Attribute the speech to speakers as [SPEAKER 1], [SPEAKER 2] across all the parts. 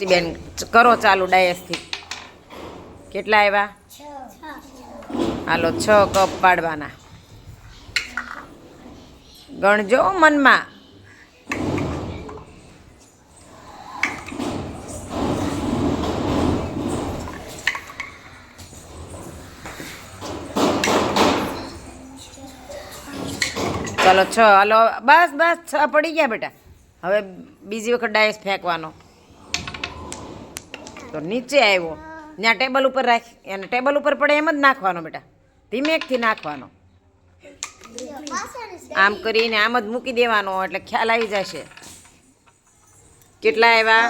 [SPEAKER 1] બેન, કરો ચાલુ ડાયસથી કેટલા આવ્યા હાલો, છ કપ પાડવાના. ગણજો મનમાં. ચાલો, છ. હાલો, બસ બસ, છ પડી ગયા બેટા. હવે બીજી વખત ડાયસ ફેંકવાનો. તો નીચે આવ્યો. ત્યાં ટેબલ ઉપર રાખ, એને ટેબલ ઉપર પડે એમ જ નાખવાનો બેટા. ધીમેકથી નાખવાનો. આમ કરીને આમ જ મૂકી દેવાનો, એટલે ખ્યાલ આવી જશે. કેટલા આવ્યા?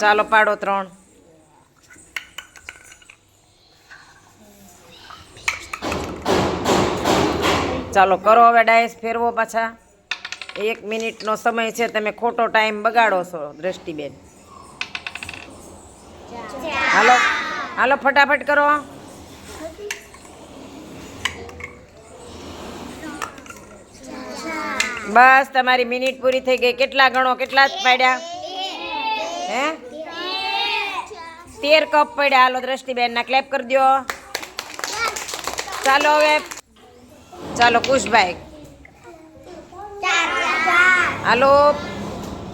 [SPEAKER 1] ચાલો પાડો ત્રણ. ચાલો કરો હવે ડાયસ ફેરવો પાછા. એક મિનિટનો સમય છે, તમે ખોટો ટાઈમ બગાડો છો, દ્રષ્ટિબેન. હાલો હાલો, ફટાફટ કરો. બસ, તમારી મિનિટ પૂરી થઈ ગઈ. કેટલા ગણો, કેટલા પાડ્યા? હે? તેર કપ પડ્યા. હાલો દ્રષ્ટિબેન ના ક્લેપ કરી દો ચાલો હવે, ચાલો, કુશભાઈ. હાલો,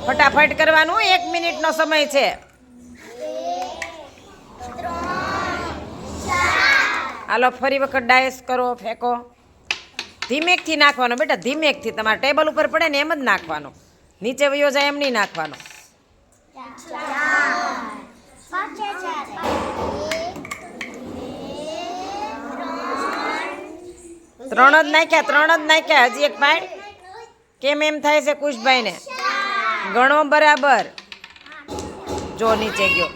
[SPEAKER 1] ફટાફટ કરવાનું. એક મિનિટનો સમય છે. હાલો, ફરી વખત ડાયસ કરો, ફેંકો. ધીમેકથી નાખવાનો, બેટા, ધીમેકથી. તમારા ટેબલ ઉપર પડે ને એમ જ નાખવાનો. નીચે વયો જાય એમ નહીં નાખવાનો. ત્રણ જ નાખ્યા, ત્રણ જ નાખ્યા. હજી એક પાડ. કેમ એમ થાય છે કુશભાઈને? ગણો બરાબર. જો નીચે ગયો.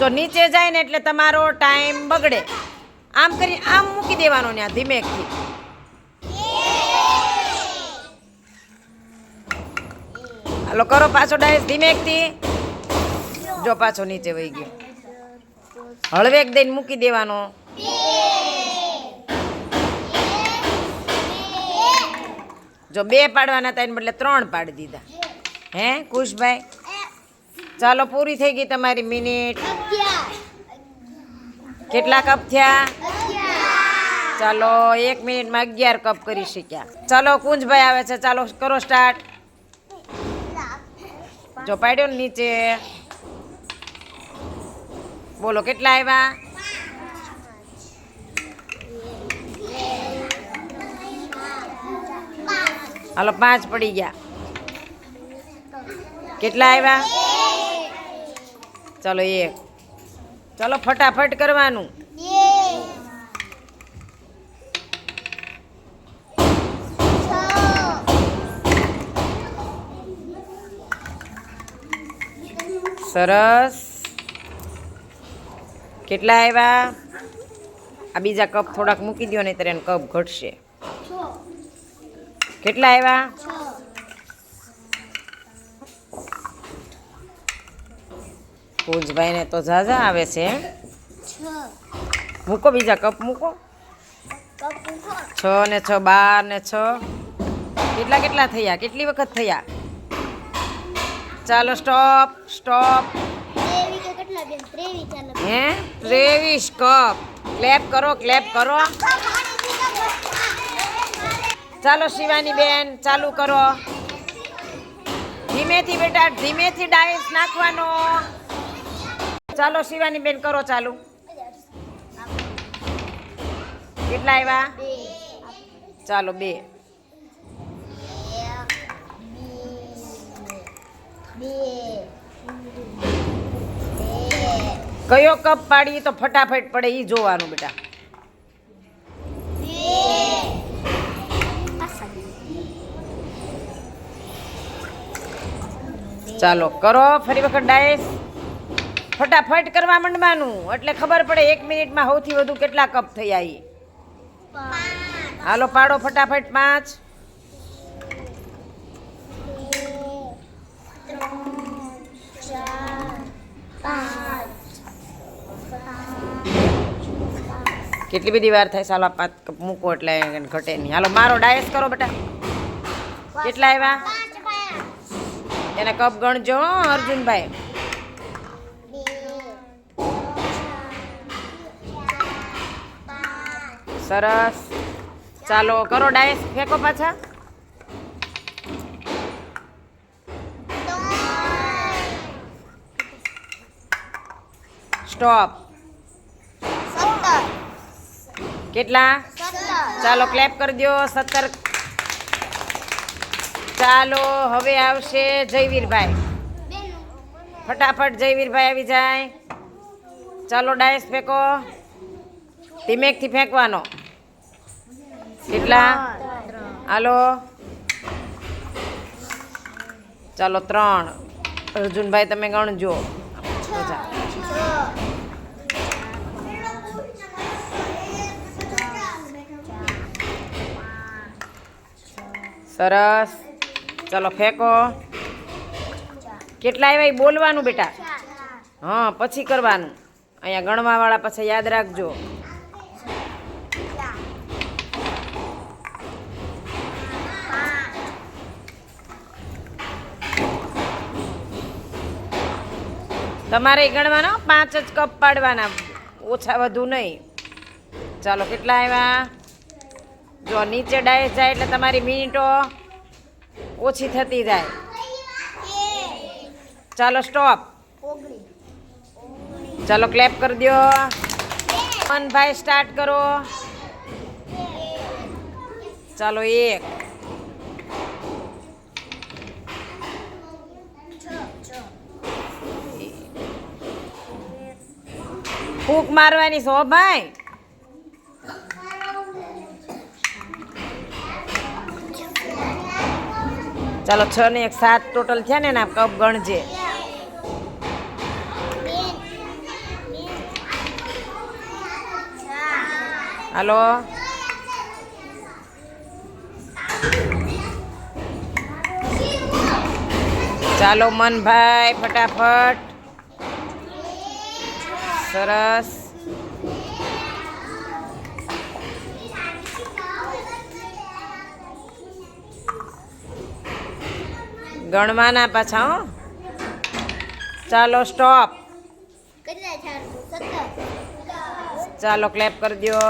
[SPEAKER 1] જો નીચે જાય ને એટલે તમારો ટાઈમ બગડે. આમ કરી આમ મૂકી દેવાનો ને ધીમેકથી હાલો, કરો પાછો ડાયસ ધીમેકથી. જો પાછો નીચે વહી ગયો. હળવેક દઈને મૂકી દેવાનો. જો બે પાડવાના હતા એને બદલે ત્રણ પાડી દીધા. હે, કુશભાઈ? ચાલો, પૂરી થઈ ગઈ તમારી મિનિટ. કેટલા કપ થયા? ચાલો, એક મિનિટમાં અગિયાર કપ કરી શક્યા. ચાલો, કુંજભાઈ આવે છે. ચાલો, કરો સ્ટાર્ટ જો પાડ્યો ને નીચે. બોલો, કેટલા આવ્યા? હાલો, પાંચ પડી ગયા. કેટલા આવ્યા? ચાલો, એક. ચાલો ફટાફટ કરવાનું. સરસ. કેટલા આવ્યા આ બીજા કપ થોડાક મૂકી દો નહીં એને કપ ઘટશે. કેટલા આવ્યા પૂજભાઈને તો ઝાઝા આવે છે. મૂકો બીજા કપ મૂકો. છ ને છ, બાર ને છ. કેટલા કેટલા થયા? કેટલી વખત થયા? ચાલો સ્ટોપ સ્ટોપ. હે? ત્રેવીસ કપ. ક્લેપ કરો ક્લેપ કરો. ચાલો શિવાની બેન, ચાલુ કરો. ધીમેથી બેટા, ધીમેથી ડાયસ નાખવાનો. ચાલો, શિવાની બેન કરો ચાલુ. કેટલા આવ્યા? ચાલો, બે. કયો કપ પાડી તો ફટાફટ પડે એ જોવાનું બેટા. ચાલો, કરો ફરી વખત ડાયસ. ફટાફટ કરવા માંડવાનું. એટલે ખબર પડે એક મિનિટમાં સૌથી વધુ કેટલા કપ થયા એ હાલો પાડો ફટાફટ પાંચ. કેટલી બધી વાર થાય ચાલો આ પાંચ કપ મૂકો એટલે ઘટે નહીં. હાલો મારો ડાયસ કરો બેટા. કેટલા આવ્યા? એને કપ ગણજો અર્જુનભાઈ. સરસ. ચાલો, કરો ડાયસ, ફેંકો પાછા. સ્ટોપ. કેટલા? ચાલો, ક્લેપ કરી દો સત્તર. ચાલો, હવે આવશે જયવીરભાઈ. ફટાફટ જયવીરભાઈ આવી જાય. ચાલો, ડાયસ ફેંકો. ધીમેકથી ફેંકવાનો. કેટલા? હાલો. ચાલો, ત્રણ. અર્જુનભાઈ, તમે ગણજો. સરસ. ચાલો, ફેંકો. કેટલા આવ્યા બોલવાનું બેટા. હા, પછી કરવાનું. અહીંયા ગણવાવાળા પછી યાદ રાખજો. તમારે ગણવાનો? પાંચ જ કપ પાડવાના. ઓછા વધુ નહીં. ચાલો, કેટલા આવ્યા? જો નીચે ડાયસ જાય એટલે તમારી મિનિટો ઓછી થતી જાય. ચાલો, સ્ટોપ. ચાલો, ક્લેપ કરી દો. મનભાઈ સ્ટાર્ટ કરો. ચાલો, એક. ફૂંક મારવાની સો ભાઈ? ચાલો, છ ને એક સાત ટોટલ થયા ને, એના કપ ગણજે. હાલો? ચાલો, મનભાઈ, ફટાફટ. સરસ. ગણવાના પાછા હો. ચાલો સ્ટોપ ચાલો ક્લેપ કરી દો